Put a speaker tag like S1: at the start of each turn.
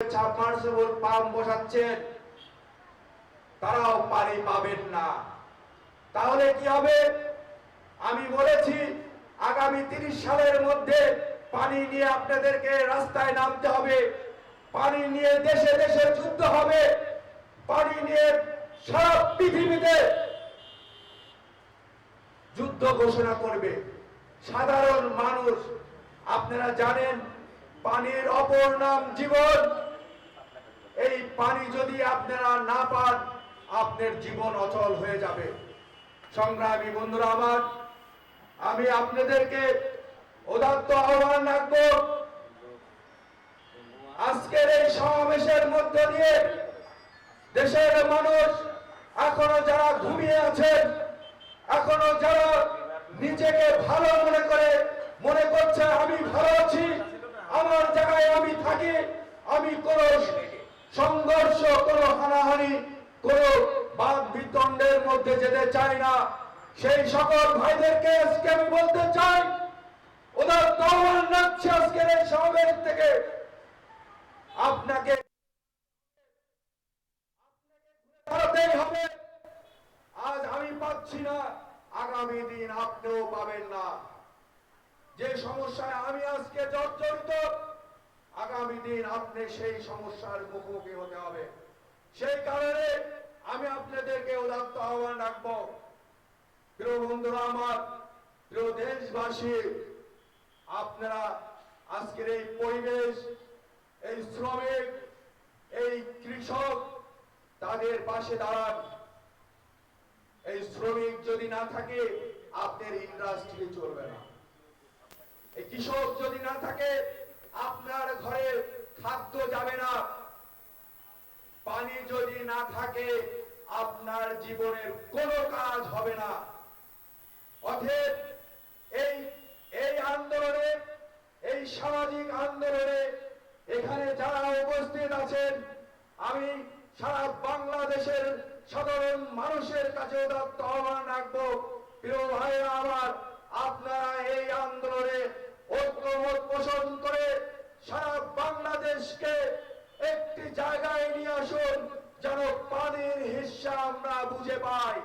S1: Submersible pump বসাচ্ছেন। তারাও পানি পাবেন না। তাহলে কি হবে? আমি বলেছি, আগামী তিরিশ সালের মধ্যে পানি নিয়ে আপনাদেরকে রাস্তায় নামতে হবে। পানি নিয়ে দেশে দেশে যুদ্ধ হবে। পানি নিয়ে সারা পৃথিবীতে যুদ্ধ ঘোষণা করবে। সাধারণ মানুষ, আপনারা জানেন, পানির অপর নাম জীবন। পানি যদি আপনারা না পান, আপনার জীবন অচল হয়ে যাবে। সংগ্রামী বন্ধুরা আমার, আমি আপনাদেরকে উদাত্ত আহ্বান রাখব। আজকের এই সমাবেশের মধ্য দিয়ে দেশের মানুষ এখনও যারা ঘুমিয়ে আছেন এখনও যারা নিজেকে ভালো মনে করে, মনে করছে, আমি ভালো আছি, আমার জায়গায় আমি থাকি, আমি কোন সংঘর্ষ, কোন হানাহানি, কোন বাদ বিতণ্ডের মধ্যে যেতে চাই না। সেই সকল ভাইদেরকে আজকে আমি বলতে চাই, ওদের আজকের এই সমাবেশ থেকে। আপনাকে হবে। আজ আমি পাচ্ছি না, আগামী দিন আপনিও পাবেন না। যে সমস্যায় আমি জর্জরিত আগামী দিন আপনি সেই সমস্যার মুখোমুখি হতে হবে। সেই কারণে আমি আপনাদেরকে উদাত্ত আহ্বান রাখব। প্রিয় বন্ধুরা আমার, প্রিয় দেশবাসী, আপনারা আজকের এই পরিবেশ, এই শ্রমিক, এই কৃষক, তাদের পাশে দাঁড়ান। এই শ্রমিক যদি না থাকে, আপনার ইন্ডাস্ট্রি চলবে না। এই কৃষক যদি না থাকে আপনার ঘরে খাদ্য যাবে না পানি যদি না থাকে, আপনার জীবনের কোনো কাজ হবে না। অতএব এই এই আন্দোলনে, এই সামাজিক আন্দোলনে এখানে যারা উপস্থিত আছেন, আমি সারা বাংলাদেশের সাধারণ মানুষের কাছে উদাত্ত আহ্বান রাখব। প্রিয় ভাইরা আমার আপনারা এই আন্দোলনে ঐক্যমত পোষণ করে সারা বাংলাদেশকে জায়গায় নিয়ে আসুন যেন পানির হিসা আমরা বুঝে পাই।